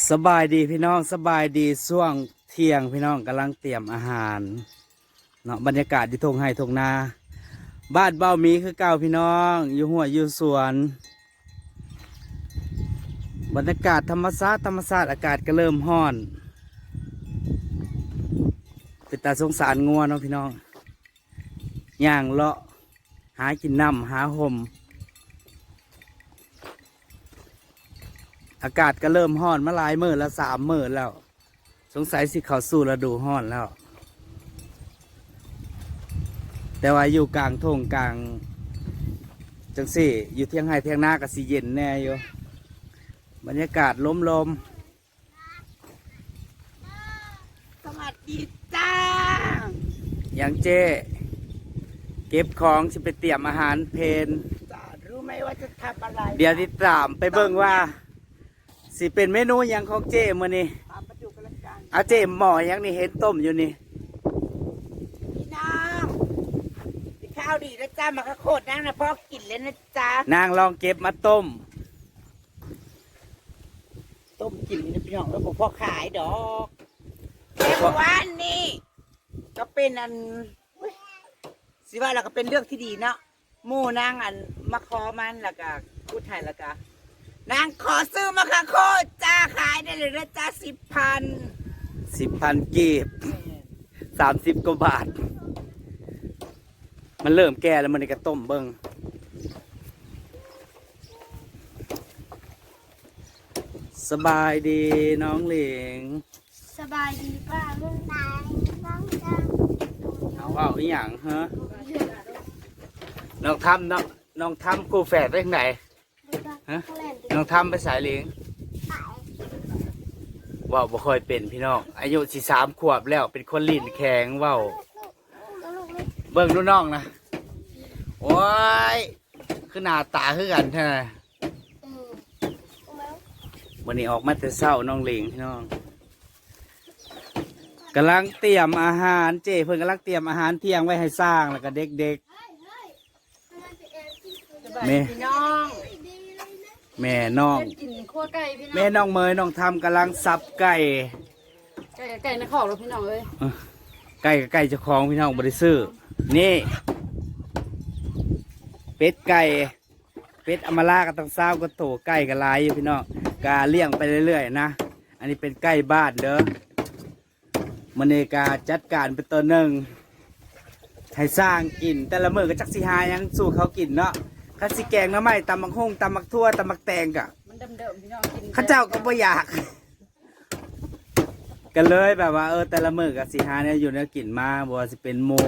สบายดีพี่น้องสบายดีช่วงเที่ยงพี่น้องกำลังเตรียมอาหารเนาะบรรยากาศที่ทงไห้ทงนา บ้านเบ้ามีคือเก่าพี่น้อง อยู่หัวอยู่สวน บรรยากาศธรรมชาติธรรมชาติอากาศก็เริ่มห้อนเป็นตาสงสารงัวเนาะพี่น้องย่างเลาะหากินน้ำหาห่ม อากาศก็เริ่มห้อนมาหลายมื้อแล้วสามมื้อแล้ว สงสัยสิเขาสู่ฤดูห้อนแล้ว แต่ว่าอยู่กลางทงกลาง จังสี่ อยู่เที่ยงไห้เที่ยงหน้าก็สีเย็นแน่อยู่บรรยากาศล้มลมสวัสดีจ้าๆอย่างเจ้เก็บของจะไปเตรียมอาหารเพนจ้ารู้ไหมว่าจะทำอะไร เดี๋ยวติดตามไปเบิ่งว่า สิเป็นเมนูหยังของเจ้มื้อนี้ตามประจุกันละกันอาเจ้หม้อหยังนี่เห็นต้มอยู่นี่ พี่น้องพี่ข้าวดีนะจ้ามาข้าวโคตรนั่งนะพ่อกินเลยนะจ้านางลองเก็บมาต้ม ต้มกินนี่นะพี่น้องแล้วผมพ่อขายดอกแต่เมื่อวานนี่ก็เป็นอันอุ๊ยสิว่าเราก็เป็นเรื่องที่ดีเนาะหมู่นางอันมาขอมันแล้วก็พูดไทยแล้วก็ นางขอซื้อมาค่ะโคตรจ้าขายได้เลยนะจ้าสิบพันสิบพันกีบสามสิบกว่าบาท มันเริ่มแก่แล้วมันนี่ก็ต้มเบิ้งสบายดีน้องเหลงสบายดีป้าลุงตายน้องจังเอาเอาอีหยังฮะน้องทำน้องน้องทำกูแฝดไปทางไหน ฮะน้องทำไปสายเหลงว่าวบ่ค่อยเป็นพี่น้อง อายุสิสามขวบแล้ว เป็นคนลิ้นแข็งเว่าวเบิ่งดูน้องนะโอ้ยคือหน้าตาคือกันใช่ไหมวันนี้ออกมาแต่เช้าน้องเหลงพี่น้องกำลังเตรียมอาหารเจเพิ่นกำลังเตรียมอาหารเที่ยงไว้ให้สร้างแล้วก็เด็กแม่พี่น้องๆ แม่น้องกินขั้วไก่พี่น้องแม่น้องเมยน้องทำกำลังสับไก่ ไก่ไก่ในขอบเราพี่น้องเลยไก่กับไก่เจ้าของพี่น้องบริซื้อนี่ เป็ดไก่ เป็ดอมาลากับตังซ้าวก็โตไก่กับลายอยู่พี่น้องกาเลี้ยงไปเรื่อยๆนะ อันนี้เป็นไก่บ้านเด้อมันเนกาจัดการเป็นตัวหนึ่งให้สร้างกิน แต่ละมือก็จักสิหายังสู้เขากินเนาะ ข้าสิแกงหน้ำไม้ตำมักฮุ่งตำมักทั่วตำมักแตงกะมันเดิมๆพี่น้องกินเข้าเจ้าก็บ่อยาก กันเลยแบบว่าเออแต่ละมือกับสีหาเนี่ยอยู่เนี่ยกินมาบ่ว่าสิเป็นหมู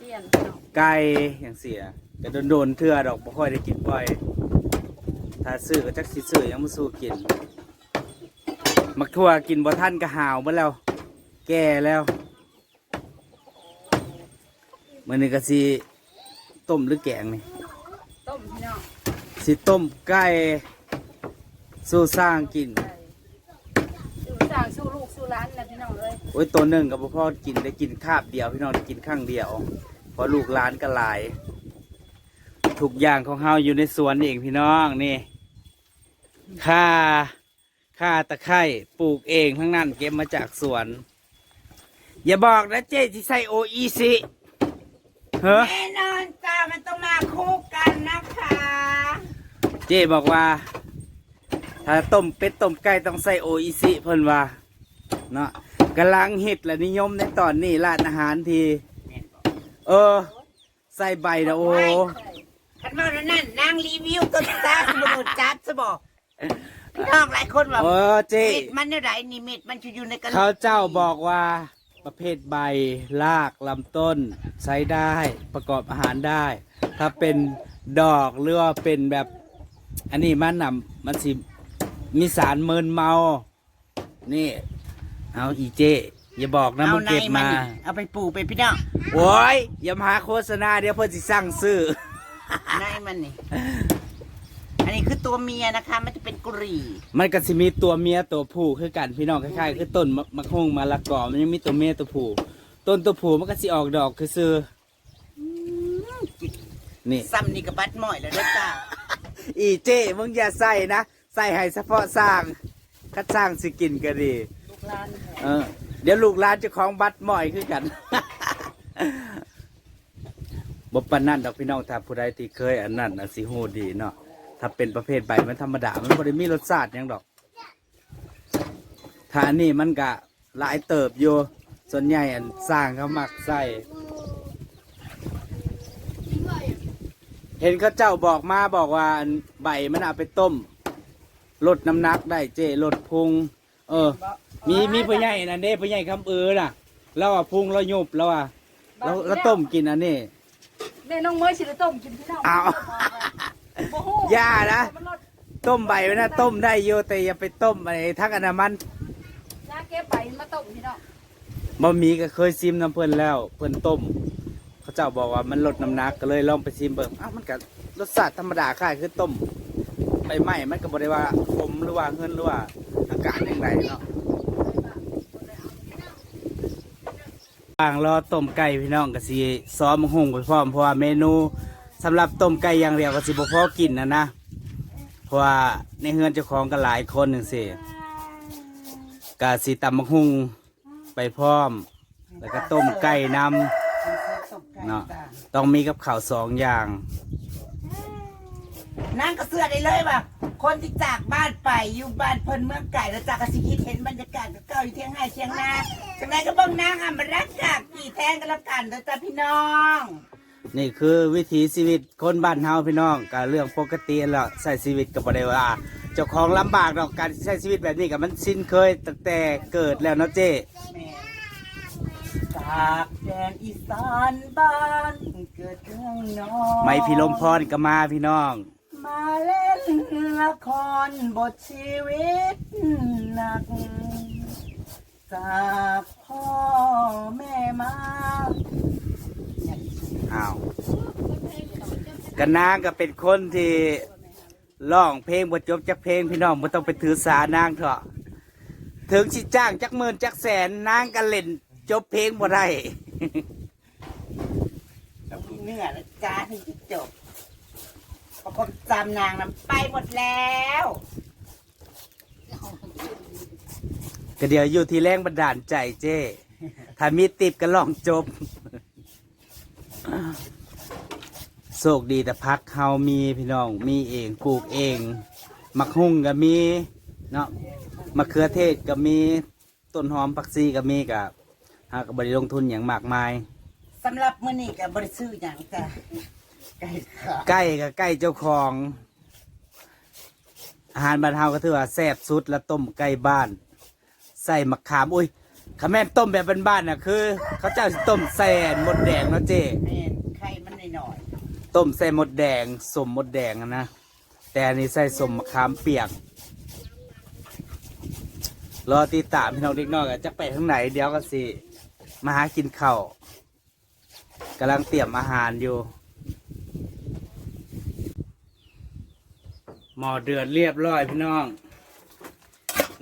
เปลี่ยนพี่น้องไก่อย่างเสียก็โดนๆเทื่อดอกบ่ค่อยได้กินบ่อย ถ้าซื้อก็จักสิซื้อยังบ่สู้กิน มักทั่วกินบ่ทันก็หาวเบ่แล้ว แก่แล้วมื้อนี้ก็สิต้มหรือแกงนี่ต้มพี่น้อง สิต้มไก่สู้สร้างกินไก่สู้สร้างสู้ลูกสู้ร้านแล้วพี่น้องเลยโอ้ยตัวหนึ่งกับพ่อกินได้กินคาบเดียวพี่น้องได้กินข้างเดียวเพราะลูกหลานก็หลายทุกอย่างของเฮาอยู่ในสวนเองพี่น้องนี่ข่าข่าตะไคร่ปลูกเองทั้งนั้นเก็บมาจากสวน อย่าบอกนะเจ๊ที่ใส่โออีซิเฮ้อแน่นอนจ้ามันต้องมาคู่กันนะคะ เจ๊บอกว่า ถ้าต้มเป็ดต้มไก่ต้องใส่โออีซิเพิ่นว่าเนาะกำลังฮิตและนิยมในตอนนี้ร้านอาหารที เออ ใส่ใบนะโอ้ขันมาแล้วนั่นนางรีวิวตัวจ้าสมุนจับจะบอกพี่น้องหลายคนบอกเออเจ๊เม็ดมันเนี่ยไรนี่เม็ดมันจะอยู่ในกระเขาเจ้าบอกว่าประเภทใบรากลำต้นใช้ได้ประกอบอาหารได้ ถ้าเป็นดอกหรือว่าเป็นแบบ อันนี้มันน่ะมันสิมีสารเมินเมา นี่ เอาอีเจ อย่าบอกนะเอามึงในเก็บมันมานี่เอาไปปลูกเป็นพี่น้องโอ้ยอย่ามาหาโฆษณาเดี๋ยวเพื่อนสิสั่งซื้อในมันนี่ อันนี้คือตัวเมียนะคะ มันจะเป็นกุหรี่มันก็สิมีตัวเมียตัวผู้คือกันพี่น้องคล้ายๆคือต้นมะมะฮงมะละกอมันยังมีตัวเมียตัวผู้ ต้นตัวผู้มันก็สิออกดอกคือซื้อนี่ซ้ำนี่กับบัดหม่อยแล้วเด้อจ้า อีเจ้มึงอย่าใส่นะใส่ให้เฉพาะสร้างขก็จ้างสิกินก็ดีลูกหลานเออเดี๋ยวลูกหลานเจ้าของบัตรหมอยคือกันบ่ปานนั่นดอกพี่น้องถ้าผู้ใดที่เคยอันนั้นน่ะสิฮู้ดีเนาะถ้าเป็นประเภทใบมันธรรมดามันบ่ได้มีรสชาติหยังดอก ถ้าอันนี้มันก็หลายเติบอยู่ส่วนใหญ่อันสร้างเขามักใส่ เห็นเขาเจ้าบอกมาบอกว่าอันใบมันเอาไปต้มลดน้ำหนักได้เจลดพุง เออ มีมีผู้ใหญ่นั่นเด้ผู้ใหญ่คำเอือน่ะแล้วอะพุงเราหยุบแล้วอะเราเราต้มกินอันนี้แม่น้องเมยสิได้ต้มกินพี่น้องอ้าวบ่ฮู้ย่านะมันรสต้มใบไว้นะต้มได้อยู่แต่อย่าไปต้มไอ้ทักอันนั้นมันยาเก็บใบมาต้มพี่น้องบะหมี่ก็เคยซิมน้ำเพิ่นแล้ว เพิ่นต้ม เขาเจ้าบอกว่ามันลดน้ำหนักก็เลยลองไปซิมเบิ่งอ้าวมันก็รสชาติธรรมดาค่ายคือต้มใบไม้มันก็บ่ได้ว่าขมหรือว่าเงินหรือว่าอากาศอย่างไรเนาะอ่างรอต้มไก่พี่น้องก็สิซ้อมหุงไปพร้อมเพราะว่าเมนูสำหรับต้มไก่อย่างเดียวก็สิบ่พอกินนะนะเพราะว่าในเฮือนเจ้าของก็หลายคนหนึ่งสิก็สิตำบักหุงไปพร้อม แล้วก็ต้มไก่นำ เนาะต้องมีกับข้าวสองอย่าง นั่งก็เสื้อได้เลยว่ะคนที่จากบ้านไปอยู่บ้านเพิ่นเมืองไก่แล้วจากกสิคิดเห็นบรรยากาศเก่าๆอยู่เที่ยงให้เที่ยงนาจังไรก็เบิ่งนางอะมันรักกากกี่แทงกันแล้วกันเด้อจ้าพี่น้อง นี่คือวิถีชีวิตคนบ้านเฮาพี่น้องก็เรื่องปกติแล้วใช้ชีวิตกับบ่ได้ว่าเจ้าของลำบากดอกการใช้ชีวิตแบบนี้กับมันสิ้นเคยตั้งแต่เกิดแล้วเนาะเจ้แม่จากแดนอีสานบ้านเกิดเมืองนอนไม่พี่ลมพรก็มาพี่น้อง มาเล่นละครบทชีวิตหนัก จากพ่อแม่มาอ้าวกันนางก็เป็นคนที่ร้องเพลงบ่จบจักเพลงพี่น้องบ่ต้องไปถือสานางเถอะถึงสิจ้างจักหมื่นจักแสนนางก็เล่น จบเพลงบ่ได้แล้วมีเนื้อนะจ้าที่จะจบเพราะความจำนางนั้นไปหมดแล้วก็เดี๋ยวอยู่ที่แรงบันดาลใจเจ้ถ้ามีติบก็ลองจบโชคดีแต่พักเฮามีพี่น้องมีเองปลูกเองมักหุ่งก็มีเนาะมะเขือเทศก็มีต้นหอมผักซีก็มีกับ หากบริลงทุนอย่างมากมาย สำหรับมื้อนี้กับบริซื้ออย่างจ้ะไก่ขาใกล้กับใกล้เจ้าของ อาหารบ้านเฮาก็ถือว่าแซ่บสุดและต้มไก่บ้าน ใส่มะขามอุ้ยขแม่นต้มแบบบ้านๆน่ะคือ เขาเจ้าสิต้มแซ่หมดแดงเนาะเจ้แม่นไข่มันหน่อยต้มใส่หมดแดงสมหมดแดงอะนะ แต่อันนี้ใส่สมมะขามเปียก รอติดตามพี่น้องเด็กน้อยกันจะไปทางไหนเดี๋ยวก็สิ มาหากินข้าวกำลังเตรียมอาหารอยู่ หมอเดือดเรียบร้อยพี่น้อง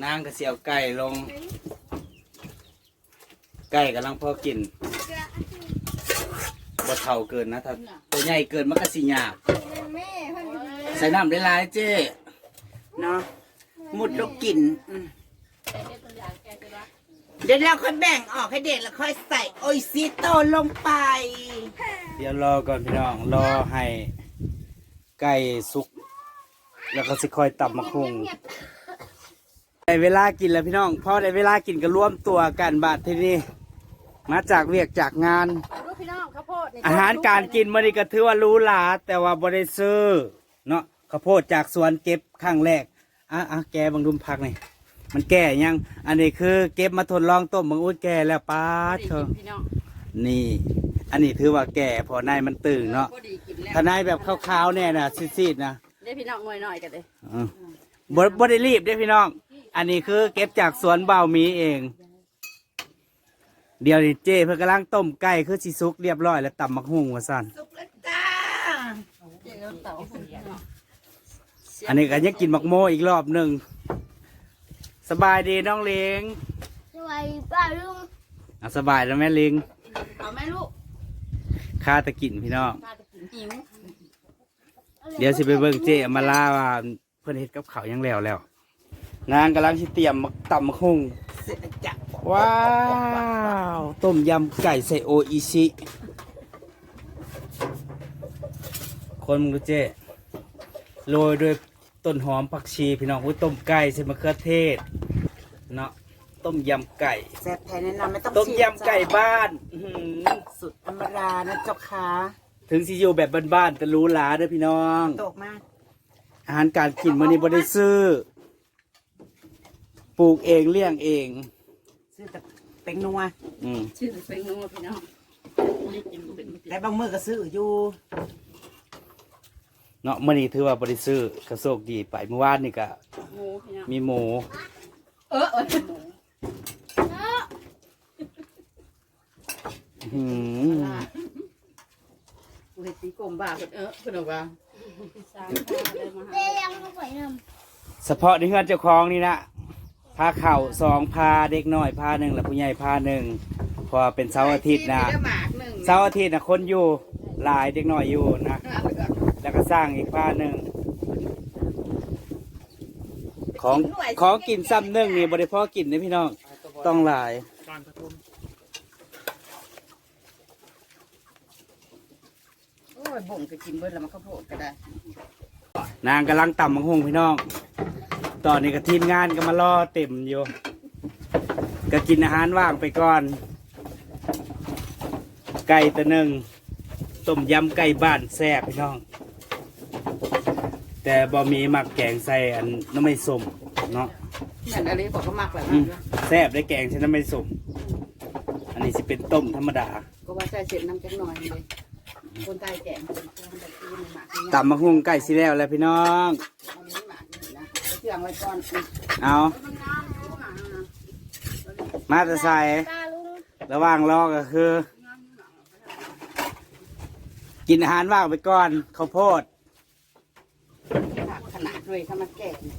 นางก็เสียวไก่ลง ไก่กำลังพอกินบ่เท่าเกินนะถ้าตัวใหญ่เกินมันก็สิหยาบใส่น้ำได้หลายเจ้เนาะมุดลูกกินอืม เดี๋ยวเราค่อยแบ่งออกให้เด็กแล้วค่อยใส่โออิซิโตลงไป เดี๋ยวรอก่อนพี่น้องรอให้ไก่สุก แล้วก็สิคอยตับมะคุงได้เวลากินแล้วพี่น้องพอได้เวลากินก็ร่วมตัวกันบาทที่นี่มาจากเวียกจากงาน ลูกพี่น้องข้าวโพดนี่อาหารการกินมันนี่ก็ถือว่าหรู้หลาแต่ว่าบ่ได้ซื้อเนาะข้าวโพดจากสวนเก็บครั้งแรกอะอะแกบังดุมพักนี่ มันแก่ยัง อันนี้คือ เก็บมาทดลองต้มบางอุ้ยแก่แล้วป้าดเถอะพี่น้องนี่ อันนี้ถือว่าแก่พอในมันตื่นเนาะพอดีกินแล้วถ้าในแบบขาวๆเนี่ยนะซีดๆนะได้พี่น้องหน่อยหน่อยๆกันเลยอืมบ่บ่ได้รีบเด้อพี่น้อง อันนี้คือ เก็บจากสวนเบาหมีเอง เดี๋ยวนี่เจ้เพื่อกำลังต้มไก่คือสิสุกเรียบร้อยแล้วตำมักหุ่งว่าสั่นสุกแล้วจ้าอันนี้ก็ยังกินมักโมอีกรอบหนึ่ง สบายดีน้องเลิงสวัสดีป้าลุงอะสบายแล้วแม่ลิงเอาไหมลูกข้าตะกินพี่น้องมาจะกินหิวเดี๋ยวสิไปเบิ่งเจ้มาล่าว่าเพื่อนเฮ็ดกับเขาวยังแล้วแล้ว นางกำลังสิเตรียมมักตำมะคุงเสร็จจักว้าวต้มยำไก่ใส่โออิชิคนมึงดูเจ้โรยด้วยต้นหอมผักชีพี่น้องอุ้ยต้มไก่ใส่มะเขือเทศ เนาะต้มยำไก่ แซ่บแทนแนะนำไม่ต้องต้มชิยำไก่บ้านอื้อหือสุดธรรมดานะเจ้าค่ะถึงสิอยู่แบบบ้านๆแต่หรู้หลาเด้อพี่น้อง ตกมากอาหารการกินมื้อนี้บ่ได้ซื้อ ปลูกเองเลี้ยงเอง ซื้อแต่เป็งนัวอืมชื่อเป็นงูพี่น้องไม่กินเป็นและบางมื้อก็ซื้ออยู่เนาะมื้อนี้ถือว่าบ่ได้ซื้อกระโชคดีไปเมื่อวานนี่ก็งูพี่น้องมีหมู เออเออหมูอื้อหือกูเห็นสีกลมบ้าเพิ่นเออเพิ่นบอกว่าสามข้าวเลยมาหาเรียงก็ไปนเฉพาะในเฮือนเจ้าของนี่นะพาเข่าสองพาเด็กน้อยพาหนึ่งและผู้ใหญ่พาหนึ่งเพอเป็นเสาร์อาทิตย์นะหมากหนึ่งเสาร์อาทิตย์นะคนอยู่หลายเด็กน้อยอยู่นะ แล้วก็สร้างอีกพาหนึ่ง ของของกินซ้ำหนึ่งนี่บริพอกินนะพี่น้องต้องหลายโอ้ยบ่งก็กินเบิดแล้วมันข้าวโพดก็ได้ นางกำลังต่ำมังหงพี่น้อง ตอนนี้ก็ทีมงานก็มารอเต็มอยู่ก็กินอาหารว่างไปก่อน ไก่ตัวหนึ่งต้มยำไก่บ้านแซ่บพี่น้อง แต่บ่มีหมักแกงใส่อันน้ำไม่สมเนาะนั่นอะไรบอกก็มักแหละอืมแซ่บได้แกงใช้น้ำไม่สมอันนี้สิเป็นต้มธรรมดาก็ว่าใส่เสร็จน้ำจักหน่อยเลยคนตายแก่คนตายกินหมากนี่ตำมะฮุงไก่สิแล้วแหล้วพี่น้อง เอานี้หมากนี่นะเอาเชื่องไว้ก่อนเอามาแต่ใส่ำตาลุงระหว่างรอก็คือ กินอาหารว่างไปก่อนข้าวโพดขนาด เลยถ้ามันแก่เนี่ย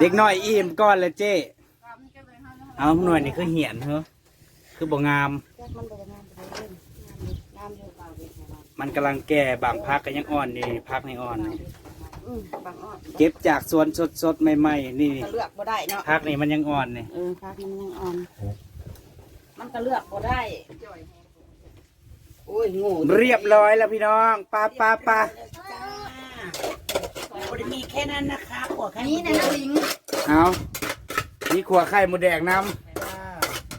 เด็กน้อยอิ่มก่อนเลยเจ้เอาหน่วยนี่คือเหียนเหรอคือบ่งามมันบ่ได้งามไปเล่นงามเยอะเปล่าเลยนะมันกำลังแก่บางพักก็ยังอ่อนนี่พักในอ่อนนี่อืมบางอ้อเก็บจากสวนสดๆใหม่ๆนี่ก็เลือกบ่ได้เนาะพักนี่มันยังอ่อนนี่เออพักมันยังอ่อน มันก็เลือกบ่ได้ โอ้ยโง่เรียบร้อยแล้วพี่น้องปลาปลาปลาบริมีแค่นั้นนะคะหัวแค่นี่นะน้ำลิงเอานี่ขัวไข่หมูแดงน้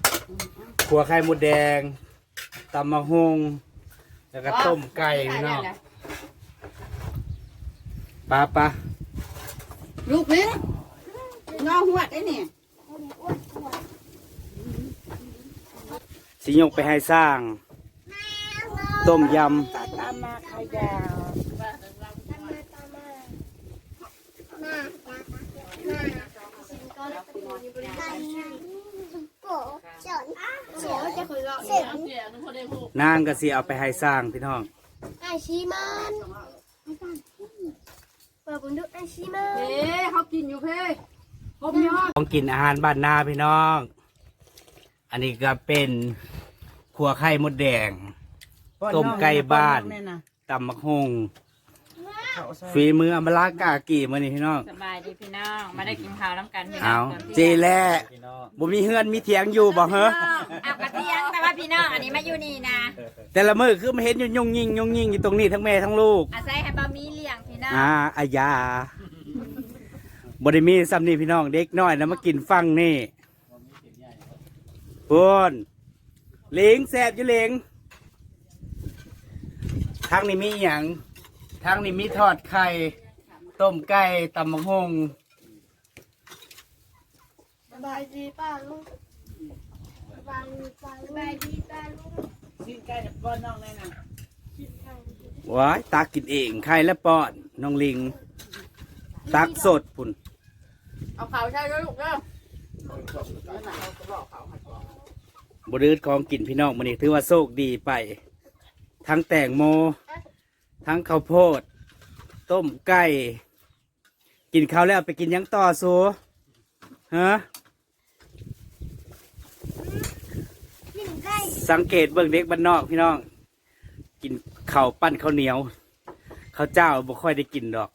ำขัวไข่หมูแดงตำมะฮุงแล้วก็ต้มไก่พี่น้องปลาปลาลูกลิงงอหัวได้เนี่ยสิยกไปให้สร้าง ต้มยตาตามมาขายาวตามมาตามมามามาสิงก็แล้วก็มีบริการโกจอนเสียวจะคุยรอเสียงำนางก็สิเอาไปให้สร้างพี่น้อง ไอชีมันเปิดบุญดูไอชีมันเฮ้เขากินอยู่เพ่ผมยอดของกินอาหารบ้านนาพี่น้อง อันนี้ก็เป็นขัวไข่มดแดง ต้มไก่บ้านเนี่ยนะตำมะฮงเขาซอยฝีมืออมรากากีมานี่พี่น้องสบายดีพี่น้องมาได้กินข้าวน้ำกันพี่น้เอาองเจแล่บ่มีเฮือนมีเถียงอยู่บ่เฮ้อเอากระเทียงแต่ว่าพี่น้องอันนี้มาอยู่นี่นะ แต่ละมือคือมาเห็นอยู่ยุ่งยิงยุ่งยิงอยู่ตรงนี้ทั้งแม่ทั้งลูกอาศัยให้บะหมี่เลี้ยงพี่น้องอ่าอายาบริมีซ้ำนี่พี่น้องเด็กน้อยนะมากินฟังนี่พูนเหลงแสบอยู่เหลง ทางนี้มีอหย่างทางนี้มีทอดไข่ ต้มไก่ตำมะฮงสบายดีป้าลุงสบายดีป้าลุงสบายดีป้าลุงสิ้นใกล้กับก้อนน้องเลยนะว้ายตากินเองไข่และป้อนน้องลิง ตักสดปุ่นเอาเขาใช่ไหมลูกเด้อบรืดของกินพี่น้องมันนี่ถือว่าโชคดีไป ทั้งแตงโม ทั้งข้าวโพด ต้มไก่ กินข้าวแล้วไปกินยังต่อสูฮะสังเกตเบิ่งเด็กบ้านนอกพี่น้อง กินข้าวปั้นข้าวเหนียวข้าวเจ้าบ่ค่อยได้กินดอก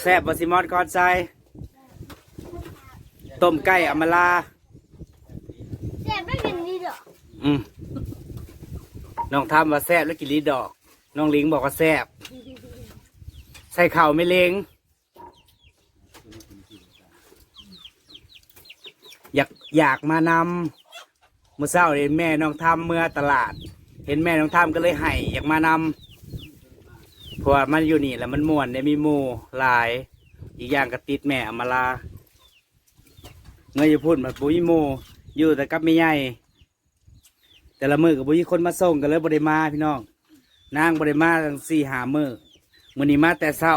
แซ่บบซิมอนก่อนใส่ต้มไก่อมาลา เจ็บไม่เป็นนี่หรอ อืม น้องทำว่าแซบแล้วกินลีดอก น้องลิงบอกว่าแซบใส่เข่าไม่เลงอยากอยากมานำเมื่อเช้าเห็นแม่น้องทำเมื่อตลาด เห็นแม่น้องทำก็เลยให้อยากมานำเพราะว่ามันอยู่นี่แหล้วมันม่วนได้มีหมูหลาย อีกอย่างก็ติดแม่อมาลาเงยจะพูดมาปุ้ยหมูอยู่แต่กับไม่ใหญ่ แต่ละมือกับบุญคนมาส่งกันเลยบริมาพี่น้องนางบริมาตั้งสี่หามือมือนี้มาแต่เศร้า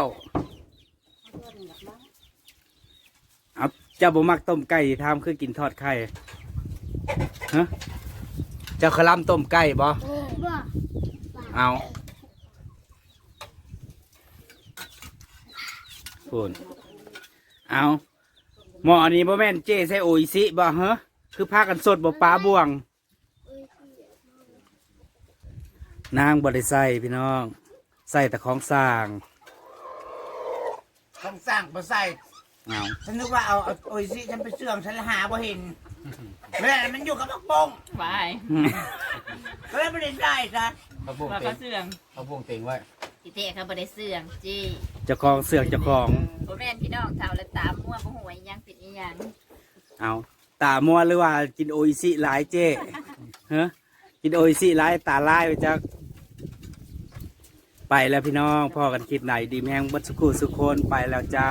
เอาเจ้าบ่มักต้มไก่ที่ทำคือกินทอดไข่ฮะเจ้าขลำต้มไก่บ่บ่เอาพูนเอาหมออันนี้บ่แม่นเจใส่โออิซิบ่ฮะคือพากันสดบ่ปลาบ่วง นางบริใส่พี่น้องใส่แต่ของสร้างต้องสร้างมาใส่เอาฉันนึกว่าเอาเอาโอ้ยสิฉันไปเสื่องฉันหาบ่เห็นแม่มันอยู่กับพักปงวายก็เลยไม่ได้ได้ซะเขาพวงว่าเต็เขางเสื่องเขาพวงเต็งไว้พี่เต้เขาบ่ได้เสื่องจี้เจ้าของเสือกเจ้าของบ่แม่นพี่น้องเท่าและตามมั่วบ่หัวาอิหยังติดอีหยังเอาตามัวหรือว่ากินโออิซิหลายเจ้ฮะกินโออิซิหลายตาลายไปจัก ไปแล้วพี่น้องพ่อกันคลิปไหนดีแมงบัดสุขุสุคนไปแล้วจ้า